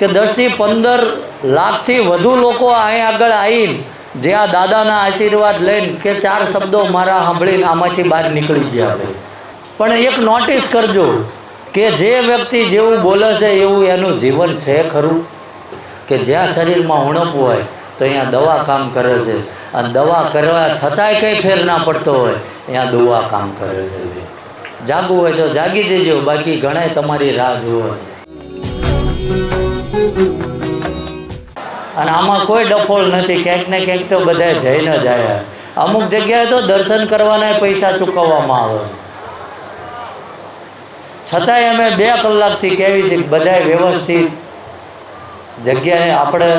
કે દસથી પંદર લાખથી વધુ લોકો અહીં આગળ આવીને જે આ દાદાના આશીર્વાદ લઈને કે ચાર શબ્દો મારા સાંભળીને આમાંથી બહાર નીકળી ગયા આપણે પણ એક નોટિસ કરજો કે જે વ્યક્તિ જેવું બોલે છે એવું એનું જીવન છે ખરું? કે જ્યાં શરીરમાં ઉણપ હોય તો અહીંયા દવા કામ કરે છે. અને દવા કરવા છતાંય કંઈ ફેર ના પડતો હોય, અહીંયા દુવા કામ કરે છે. જાગવું હોય તો જાગી જજો, બાકી ઘણાય તમારી રાહ જુઓ છે. અને આમાં કોઈ ડફોળ નથી, ક્યાંક ને ક્યાંક તો બધા જઈને જ આવ્યા અમુક જગ્યાએ તો દર્શન કરવાના પૈસા ચૂકવવામાં આવે. છતાંય અમે બે કલાકથી કહેવી છે બધાએ વ્યવસ્થિત જગ્યાએ આપણે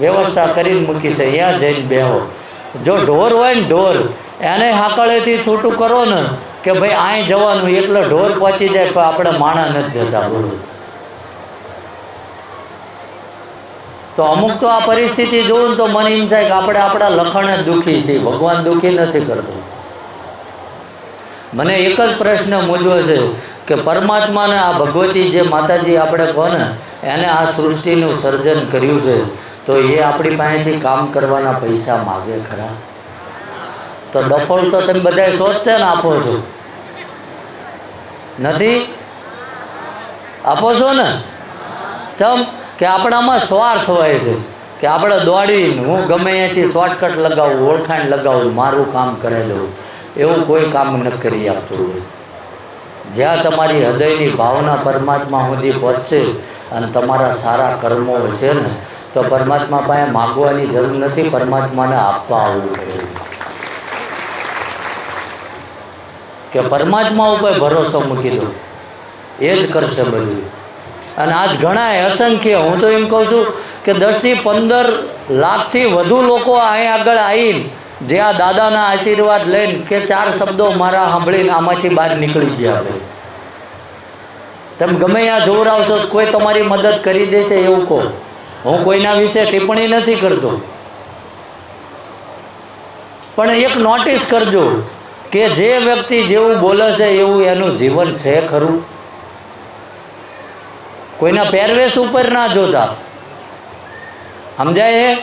વ્યવસ્થા કરીને મૂકી છે, અહીંયા જઈને બેહો. જો ઢોર હોય ને ઢોર, એને હાકળેથી છૂટું કરો ને કે ભાઈ અહીં જવાનું, એટલે ઢોર પહોંચી જાય, પણ આપણે માણા નથી જતા બોલો. તો અમુક તો આ પરિસ્થિતિ જોઉં તો મને એમ થાય કે આપણે આપણા લખણ જ દુઃખી છીએ. ભગવાન દુઃખી નથી કરતો. મને એક જ પ્રશ્ન મૂંઝવો છે કે પરમાત્માને આ ભગવતી જે માતાજી આપણે કહો ને, એને આ સૃષ્ટિનું સર્જન કર્યું છે, તો એ આપણી પાસેથી કામ કરવાના પૈસા માગે ખરા? તો ડફોળ તો તમે બધા શોધતે ને આપો છો. નથી? આપો છો ને? ચમ? કે આપણામાં સ્વાર્થ હોય છે. કે આપણે દોડીને હું ગમે અહીંયાથી શોર્ટકટ લગાવું, ઓળખાણ લગાવું, મારું કામ કરેલું એવું કોઈ કામ ન કરી આપતું હોય. જ્યાં તમારી હૃદયની ભાવના પરમાત્મા સુધી પહોંચશે અને તમારા સારા કર્મો હશે ને, તો પરમાત્મા પાસે માગવાની જરૂર નથી, પરમાત્માને આપવા આવવું પડે. કે પરમાત્મા ઉપર ભરોસો મૂકી દો. એ જ કરશે બધું. અને આજ ઘણા અસંખ્ય, હું તો એમ કહું છું કે દસથી પંદર લાખથી વધુ લોકો અહીં આગળ આવીને જે આ દાદાના આશીર્વાદ લઈને કે ચાર શબ્દો મારા સાંભળીને આમાંથી બહાર નીકળી ગયા આપણે તમે ગમે ત્યાં તો કોઈ તમારી મદદ કરી દેશે એવું કહો. હું કોઈના વિશે ટિપ્પણી નથી કરતો. પણ એક નોટિસ કરજો કે જે વ્યક્તિ જેવું બોલે છે એવું એનું જીવન છે ખરું? કોઈના પહેરવેશ ઉપર ના જોતા. સમજાય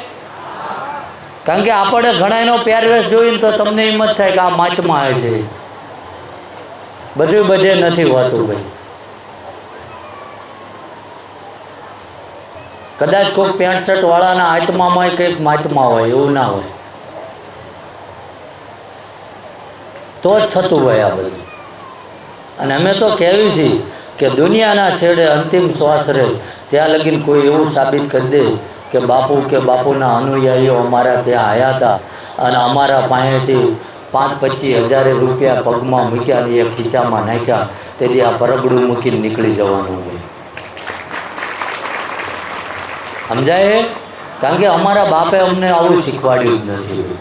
કારણ કે આપણે ઘણા એનો પહેરવેશ જોઈને તો તમને એમ જ થાય કે આ માટમાં આવે છે. બધું બધે નથી હોતું ભાઈ. કદાચ કોઈ પેન્ટ શર્ટ વાળાના આત્મામાં કંઈક માટમાં હોય એવું ના હોય. તો જ થતું હોય આ બધું. અને અમે તો કહેવી છીએ કે દુનિયાના છેડે અંતિમ શ્વાસ રહે. ત્યાં લગીને કોઈ એવું સાબિત કરી દે કે બાપુ કે બાપુના અનુયાયીઓ અમારા ત્યાં આવ્યા હતા અને અમારા પાસેથી પાંચ પચીસ હજારે રૂપિયા પગમાં મૂક્યા અને એ ખીચામાં નાખ્યા. તેથી આ પરબડું મૂકીને નીકળી જવાનું હોય સમજાય? કારણ કે અમારા બાપે અમને આવું શીખવાડ્યું જ નથી.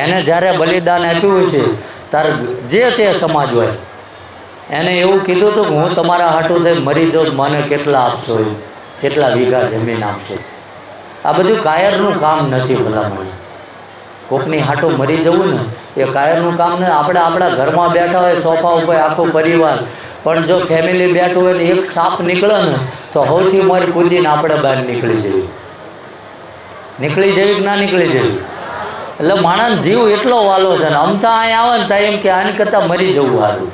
એને જ્યારે બલિદાન આપ્યું છે ત્યારે જે તે સમાજ હોય એને એવું કીધું હતું કે હું તમારા હાટું થઈ મરી જાઉં, મને કેટલા આપશો એ કેટલા વીઘા જમીન આપશો આ બધું કાયરનું કામ નથી ભલામણ. કોકની હાટું મરી જવું ને, એ કાયરનું કામ ને આપણે આપણા ઘરમાં બેઠા હોય, સોફા ઉપર આખો પરિવાર. પણ જો ફેમિલી બેઠું હોય ને, એક સાપ નીકળે ને, તો સૌથી મારી કૂદીને આપણે બહાર નીકળી જઈએ. નીકળી જવી કે ના નીકળી જવી એટલે માણસ જીવ એટલો વાલો છે ને અમતા અહીંયા આવે ને ત્યાં એમ કે આની કરતાં મરી જવું સારું.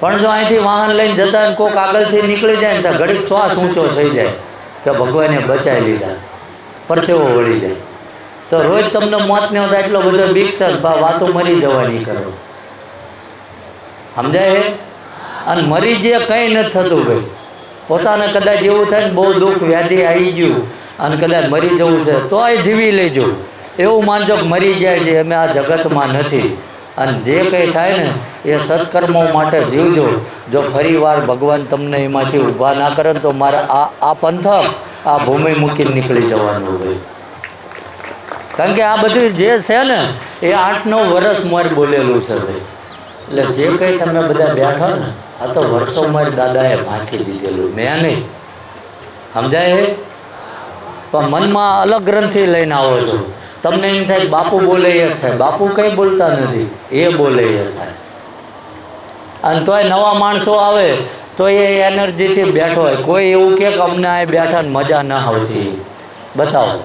પણ જો અહીંથી વાહન લઈને જતા કોક આગળથી નીકળી જાય ને તો ઘડીક શ્વાસ ઊંચો થઈ જાય કે ભગવાને બચાવી લીધા, પરસેવો વળી જાય. તો રોજ તમને મોતને એટલો બધો બીક છે વાતો મરી જવાની કરો. સમજાય હે અને મરી જે કંઈ નથી થતું ભાઈ, પોતાને કદાચ એવું થાય ને બહુ દુઃખ, વ્યાધિ આવી ગયું અને કદાચ મરી જવું છે તો એ જીવી લેજો. એવું માનજો મરી જાય છે, અમે આ જગતમાં નથી. અને જે કંઈ થાય ને એ સત્કર્મો માટે જીવજો. જો ફરી વાર ભગવાન તમને એમાંથી ઊભા ના કરે તો મારે આ આ પંથક આ ભૂમિ મૂકીને નીકળી જવાનું હોય. કારણ કે આ બધું જે છે ને એ આઠ નવ વર્ષ મારે બોલેલું છે ભાઈ. એટલે જે કંઈ તમે બધા બેઠો ને આ તો વર્ષો મારી દાદાએ વાંચી દીધેલું. મેં નહીં. સમજાય હે પણ મનમાં અલગ ગ્રંથિ લઈને આવો છો. તમને એમ થાય બાપુ બોલે એ થાય. બાપુ કંઈ બોલતા નથી. એ બોલે એ થાય. અને તોય નવા માણસો આવે તો એ એનર્જીથી બેઠો હોય. કોઈ એવું કે અમને આ બેઠા મજા ન આવતી. બતાવો.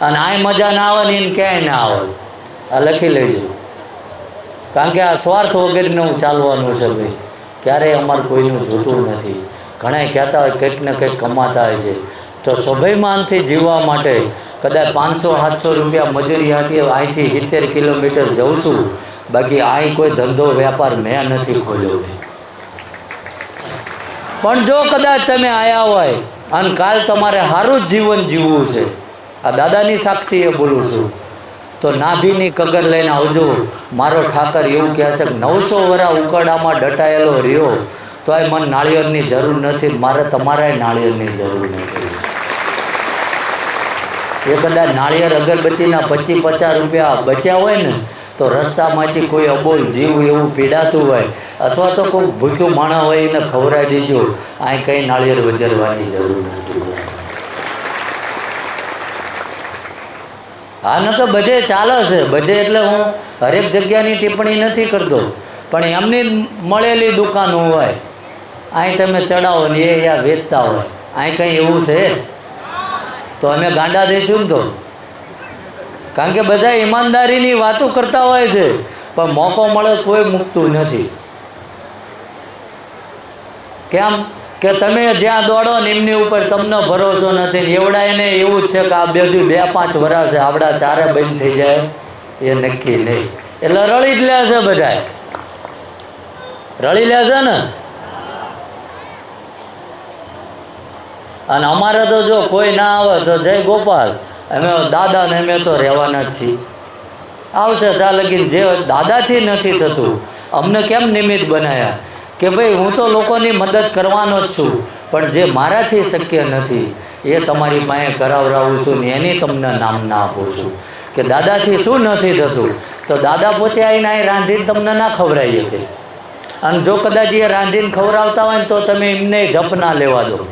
અને આ મજા ના આવે ને એને ક્યાંય ના આવે. આ લખી લેજો. કારણ કે આ સ્વાર્થ વગેરેનું ચાલવાનું છે ભાઈ. ક્યારેય અમારે કોઈનું જોતું નથી. ઘણા કહેતા હોય કંઈક ને કંઈક કમાતા હોય છે. તો સ્વાભિમાનથી જીવવા માટે કદાચ પાંચસો સાતસો રૂપિયા મજૂરી આપીએ અહીંથી સિત્તેર કિલોમીટર જઉં છું. બાકી અહીં કોઈ ધંધો વ્યાપાર મેં નથી ખોલ્યો. પણ જો કદાચ તમે આવ્યા હોય અને કાલ તમારે સારું જ જીવન જીવવું છે આ દાદાની સાક્ષીએ બોલું છું. તો નાભીની કગર લઈને આવજો. મારો ઠાકર એવું કહે છે કે નવસો વરા ઉકરડામાં ડટાયેલો રહ્યો તો એ મને નાળિયેરની જરૂર નથી મારે તમારાય નાળિયેરની જરૂર નથી. એ કદાચ નાળિયેર અગરબત્તીના પચીસ પચાસ રૂપિયા બચ્યા હોય ને, તો રસ્તામાંથી કોઈ અબોલ જીવ એવું પીડાતું હોય અથવા તો કોઈ ભૂખ્યું માણસ હોય એને ખવડાવી દેજો. અહીં કંઈ નાળિયેર વજરવાની જરૂર નથી. હા ન તો બધે ચાલે છે. બધે એટલે હું હરેક જગ્યાની ટિપ્પણી નથી કરતો. પણ એમની મળેલી દુકાનો હોય, અહીં તમે ચડાવો ને એ વેચતા હોય. અહીં કંઈ એવું છે? તો અમે ગાંડા દઈશું ને તો. કારણ કે બધા ઈમાનદારીની વાતો કરતા હોય છે, પણ મોકો મળે કોઈ મૂકતું નથી. કેમ કે તમે જ્યાં દોડો ને એમની ઉપર તમને ભરોસો નથી ને એવડાયને એવું જ છે કે આ બે બે પાંચ વર્ષ આવડા ચારે બંધ થઈ જાય, એ નક્કી નહીં. એટલે રળી જ લે છે બધા રળી લે છે ને? અને અમારે તો જો કોઈ ના આવે તો જય ગોપાલ. અમે દાદા ને અમે તો રહેવાના જ છીએ. આવશે ત્યાં લગીને જે દાદાથી નથી થતું. અમને કેમ નિમિત્ત બનાવ્યા કે ભાઈ, હું તો લોકોની મદદ કરવાનો જ છું, પણ જે મારાથી શક્ય નથી, એ તમારી પાસે કરાવરાવું છું ને એની તમને નામના આપું છું. કે દાદાથી શું નથી થતું? તો દાદા પોતે આવીને અહીં રાંધીને તમને ના ખવડાવી શકે. અને જો કદાચ એ રાંધીને ખવડાવતા હોય ને તો તમે એમને જપ ના લેવા દો.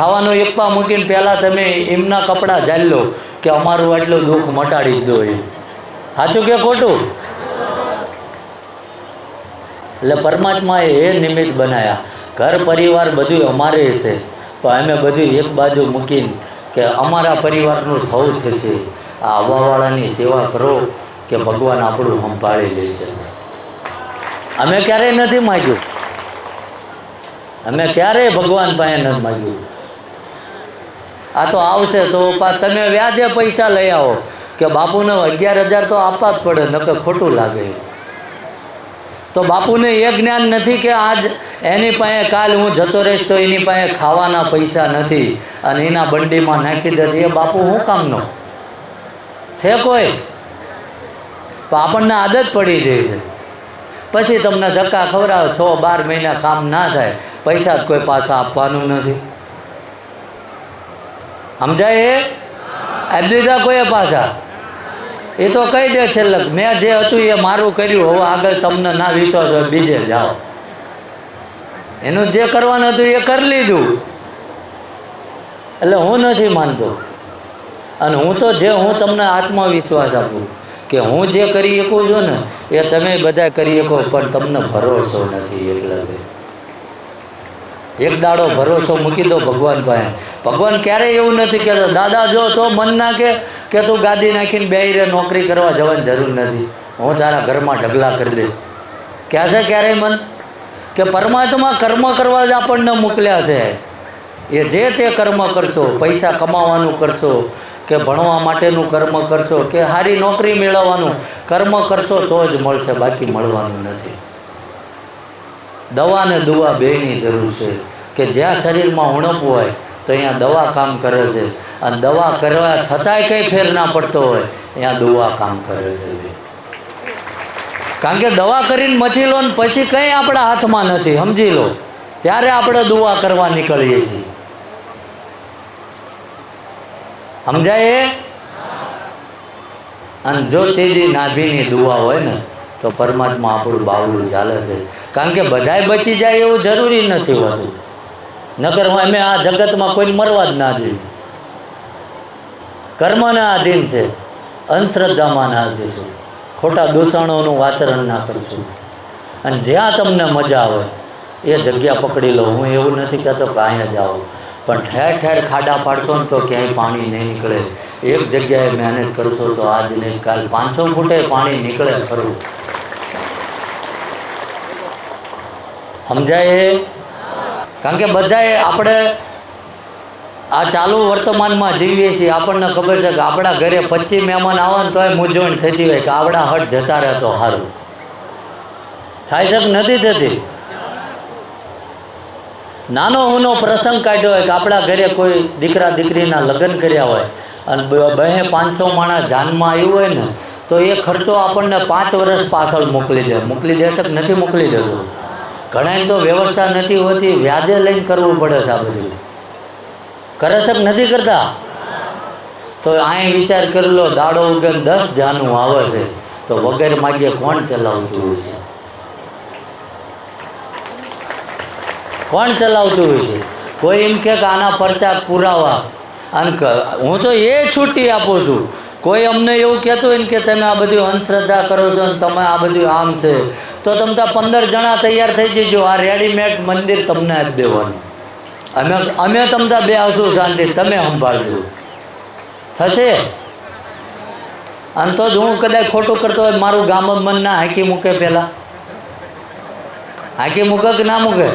ખાવાનું એક પા મૂકીને પહેલાં તમે એમના કપડાં ઝાલી લો કે અમારું આટલું દુઃખ મટાડી દો એ. સાચું કે ખોટું? એટલે પરમાત્માએ એ નિમિત્ત બનાવ્યા ઘર પરિવાર બધું અમારે છે. પણ અમે બધું એક બાજુ મૂકીને કે અમારા પરિવારનું થવું થશે. આ આવવાવાળાની સેવા કરો કે ભગવાન આપણું સંભાળી લેશે અમે ક્યારેય નથી માગ્યું. અમે ક્યારેય ભગવાન પાસે નથી માગ્યું. આ તો આવશે તો તમે વ્યાજે પૈસા લઈ આવો. કે બાપુને અગિયાર હજાર તો આપવા જ પડે નકર ખોટું લાગે. તો બાપુને એ જ્ઞાન નથી કે આજ એની પાસે કાલ હું જતો રહીશ તો એની પાસે ખાવાના પૈસા નથી અને એના બંડીમાં નાખી દે એ બાપુ હું કામનો? છે કોઈ? તો આપણને આદત પડી જાય છે. પછી તમને ધક્કા ખવડાવો છ બાર મહિના કામ ના થાય. પૈસા જ કોઈ પાછા આપવાનું નથી. સમજાય એ આપી દીધા કોઈએ પાછા? એ તો કહી દે છેલ્લે, મેં જે હતું એ મારું કર્યું, હવે આગળ તમને ના વિશ્વાસ હોય, બીજે જાઓ. એનું જે કરવાનું હતું એ કરી લીધું. એટલે હું નથી માનતો. અને હું તો જે, હું તમને આત્મવિશ્વાસ આપું કે હું જે કરી શકું છું ને, એ તમે બધા કરી શકો, પણ તમને ભરોસો નથી એટલે એક દાડો ભરોસો મૂકી દો ભગવાન પાસે. ભગવાન ક્યારેય એવું નથી કહેતો, દાદા, જો તો મન ના કે તું ગાદી નાખીને બે રે નોકરી કરવા જવાની જરૂર નથી. હું તારા ઘરમાં ઢગલા કરી દઈશ. છે ક્યારેય મન? કે પરમાત્મા કર્મ કરવા જ આપણને મોકલ્યા છે. એ જે તે કર્મ કરશો, પૈસા કમાવાનું કરશો, કે ભણવા માટેનું કર્મ કરશો, કે સારી નોકરી મેળવવાનું, કર્મ કરશો તો જ મળશે, બાકી મળવાનું નથી. દવા ને દુવા બેની જરૂર છે. કે જ્યાં શરીરમાં ઉણપ હોય તો અહીંયા દવા કામ કરે છે. અને દવા કરવા છતાંય કંઈ ફેર ના પડતો હોય અહીંયા દુવા કામ કરે છે. કારણ કે દવા કરીને મથી લો ને પછી કંઈ આપણા હાથમાં નથી સમજી લો. ત્યારે આપણે દુવા કરવા નીકળીએ છીએ. સમજાય એ? અને જો તેજી નાભીની દુઆ હોય ને તો પરમાત્મા આપણું બાવલું ચાલે છે. કારણ કે બધાય બચી જાય એવું જરૂરી નથી હોતું. નકર અમે આ જગતમાં કોઈ મરવા જ ના જોઈએ કર્મના આધીન છે. અંધશ્રદ્ધામાં ના જશો ખોટા દૂષણોનું આચરણ ના કરશું અને જ્યાં તમને મજા આવે એ જગ્યા પકડી લો. હું એવું નથી કહેતો કે અહીંયા જાઓ પણ ઠેર ઠેર ખાડા પાડશો ને તો ક્યાંય પાણી નહીં નીકળે. એક જગ્યાએ મહેનત કરશો તો આજ નહીં કાલ પાંચસો ફૂટે પાણી નીકળે ખરું. સમજાય? કારણ કે બધાએ આપણે આ ચાલુ વર્તમાનમાં જીવીએ છીએ, આપણને ખબર છે કે આપણા ઘરે પચીસ મહેમાન આવે ને તોય મૂંઝવણ થતી હોય કે આવડા હટ જતા રહેતો સારું થાય છે નથી થતી? નાનો ઉનો પ્રસંગ કાઢ્યો હોય કે આપણા ઘરે કોઈ દીકરા દીકરીના લગ્ન કર્યા હોય અને બહે પાંચસો માણસ જાનમાં આવ્યું હોય ને, તો એ ખર્ચો આપણને પાંચ વર્ષ પાછળ મોકલી દે. મોકલી દેશે કે નથી મોકલી દેતો? ઘણાને તો વ્યવસ્થા નથી હોતી, વ્યાજે લઈને કરવું પડે છે આ બધું. કરે છે નથી કરતા? તો અહીં વિચાર કરી લો, દાડો ઉગે દસ જાનું આવે છે. તો વગર માગીએ કોણ ચલાવતું હશે કોણ ચલાવતું હોય છે? કોઈ એમ કે આના પરચા પુરાવા. અને હું તો એ છૂટી આપું છું. કોઈ અમને એવું કહેતું હોય ને કે તમે આ બધું અંધશ્રદ્ધા કરો છો ને તમે આ બધું આમ છે, તો તમે તો પંદર જણા તૈયાર થઈ જજો, આ રેડીમેડ મંદિર તમને આપી દેવાનું. અમે અમે તમને બે આવશું શાંતિ, તમે સંભાળજો. થશે? અને તો જ હું કદાચ ખોટું કરતો હોય, મારું ગામ મન ના હાંકી મૂકે પહેલાં. હાંકી મૂકે કે ના મૂકે?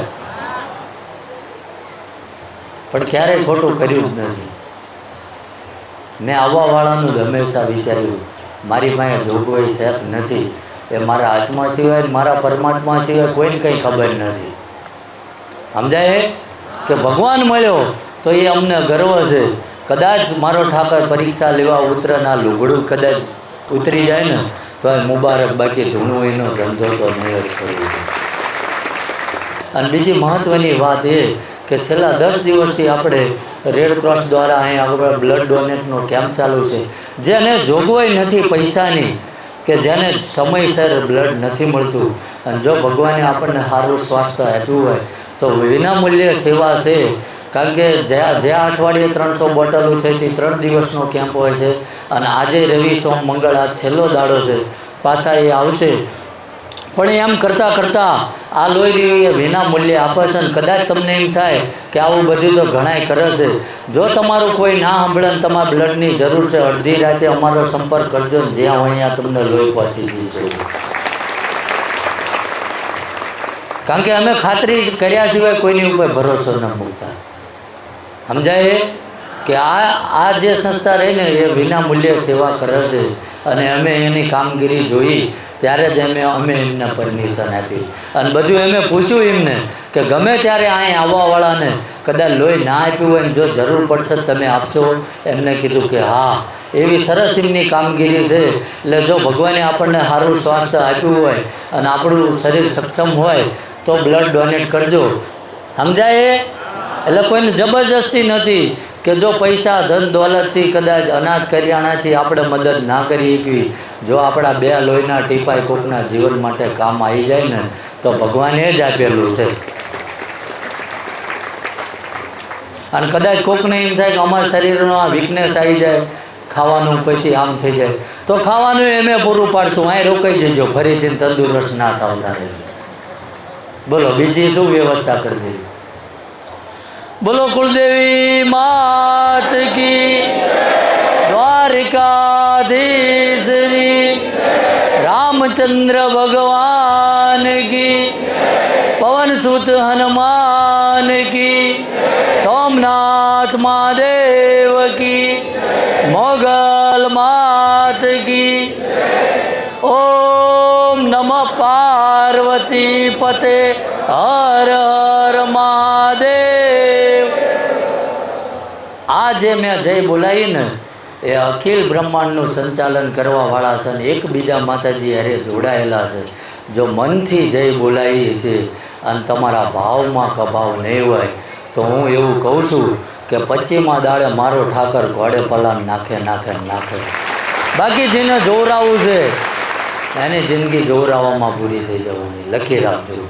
પણ ક્યારેય ખોટું કર્યું જ નથી. મેં આવવાવાળાનું જ હંમેશા વિચાર્યું. મારી પાસે જોગવાઈ શેક નથી. એ મારા આત્મા સિવાય મારા પરમાત્મા સિવાય કોઈને કંઈ ખબર નથી. સમજાય? કે ભગવાન મળ્યો તો એ અમને ગર્વ છે. કદાચ મારો ઠાકર પરીક્ષા લેવા ઉતરના લુગડું કદાચ ઉતરી જાય ને તો એ મુબારક, બાકી ધૂણું એનો ધંધો તો જ અને બીજી મહત્ત્વની વાત એ કે છેલ્લા દસ દિવસથી આપણે રેડ ક્રોસ દ્વારા અહીં આગળ બ્લડ ડોનેટનો કેમ્પ ચાલુ છે. જેને જોગવાઈ નથી પૈસાની કે જેને સમયસર બ્લડ નથી મળતું. અને જો ભગવાને આપણને સારું સ્વાસ્થ્ય આપ્યું હોય તો વિનામૂલ્યે સેવા છે. કારણ કે જ્યાં જ્યાં અઠવાડિયે ત્રણસો બોટલો થઈ હતી ત્રણ દિવસનો કેમ્પ હોય છે. અને આજે રવિ સોમ મંગળ આ છેલ્લો દાડો છે. પાછા એ આવશે. પણ એમ કરતાં કરતાં આ લોહી વિના મૂલ્યે આપે છે અને કદાચ તમને એમ થાય કે આવું બધું તો ઘણાય કરે છે. જો તમારું કોઈ ના સાંભળે ને તમારા બ્લડની જરૂર છે, અડધી રાતે અમારો સંપર્ક કરજો ને જ્યાં હોય ત્યાં તમને લોહી પહોંચી જશે કારણ કે અમે ખાતરી કર્યા સિવાય કોઈની ઉપર ભરોસો ન મૂકતા. સમજાય? કે આ આ જે સંસ્થા રહીને એ વિના મૂલ્યે સેવા કરે છે અને અમે એની કામગીરી જોઈ ત્યારે જ અમે અમે એમને પરમિશન આપી. અને બધું એમે પૂછ્યું એમને કે ગમે ત્યારે અહીં આવવાવાળાને કદાચ લોહી ના આપ્યું હોય જો જરૂર પડશે તમે આપશો. એમને કીધું કે હા, એવી સરસ એમની કામગીરી છે. એટલે જો ભગવાને આપણને સારું સ્વાસ્થ્ય આપ્યું હોય અને આપણું શરીર સક્ષમ હોય તો બ્લડ ડોનેટ કરજો. સમજાય? એટલે કોઈને જબરજસ્તી નથી. કે જો પૈસા ધન દોલતથી કદાચ અનાજ કરિયાણાથી આપણે મદદ ના કરી શકી જો આપણા બે લોહીના ટીપાય કોકના જીવન માટે કામ આવી જાય ને, તો ભગવાને જ આપેલું છે. અને કદાચ કોકને એમ થાય કે અમારા શરીરનો આ વીકનેસ આવી જાય, ખાવાનું પછી આમ થઈ જાય, તો ખાવાનું એમે પૂરું પાડશું, અહીં રોકાઈ જજો, ફરીથી તંદુરસ્ત ના થાવ તારે. બોલો, બીજી શું વ્યવસ્થા કરી દઈએ બોલો કુળદેવી માત કી. દ્વારિકાધીશની. રામચંદ્ર ભગવાન કી. પવન સુત હનુમાન કી. સોમનાથ મહાદેવ કી. મોગલ માત કી. ઓમ નમ પાર્વતી પતે હર હર મહાદેવ આ જે મેં જય બોલાવી ને એ અખિલ બ્રહ્માંડનું સંચાલન કરવાવાળા છે ને એકબીજા માતાજી અરે જોડાયેલા છે. જો મનથી જય બોલાવી છે અને તમારા ભાવમાં કભાવ નહીં હોય, તો હું એવું કહું છું કે પચ્ચીમાં દાડે મારો ઠાકર ઘોડે પલાન નાખે નાખે નાખે. બાકી જેને જોવરાવું છે. એની જિંદગી જોવરાવામાં પૂરી થઈ જવાની લખી રાખજો.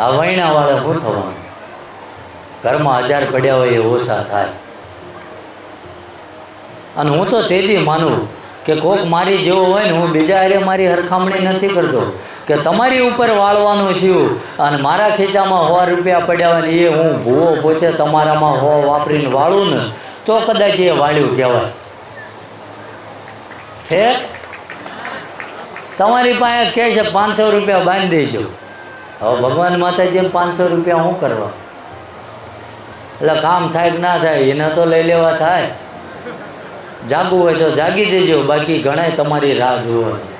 આ વૈણાવાળે શું થવાનું? ઘરમાં હજાર પડ્યા હોય એ ઓછા થાય. અને હું તો તેથી માનું કે કોક મારી જેવો હોય ને હું બીજા હારે મારી હરખામણી નથી કરતો, કે તમારી ઉપર વાળવાનું થયું અને મારા ખીચામાં સો રૂપિયા પડ્યા હોય ને એ હું ભૂવો પોતે તમારામાં હો વાપરીને વાળું ને તો કદાચ એ વાળ્યું કહેવાય. છે? તમારી પાસે કહે છે, પાંચસો રૂપિયા બાંધી દેજો. હવે ભગવાન માતાજી પાંચસો રૂપિયા શું કરવા? એટલે કામ થાય કે ના થાય, એને તો લઈ લેવા થાય. જાગવું હોય તો જાગી જજો, બાકી ઘણાય તમારી રાહ જુઓ. છે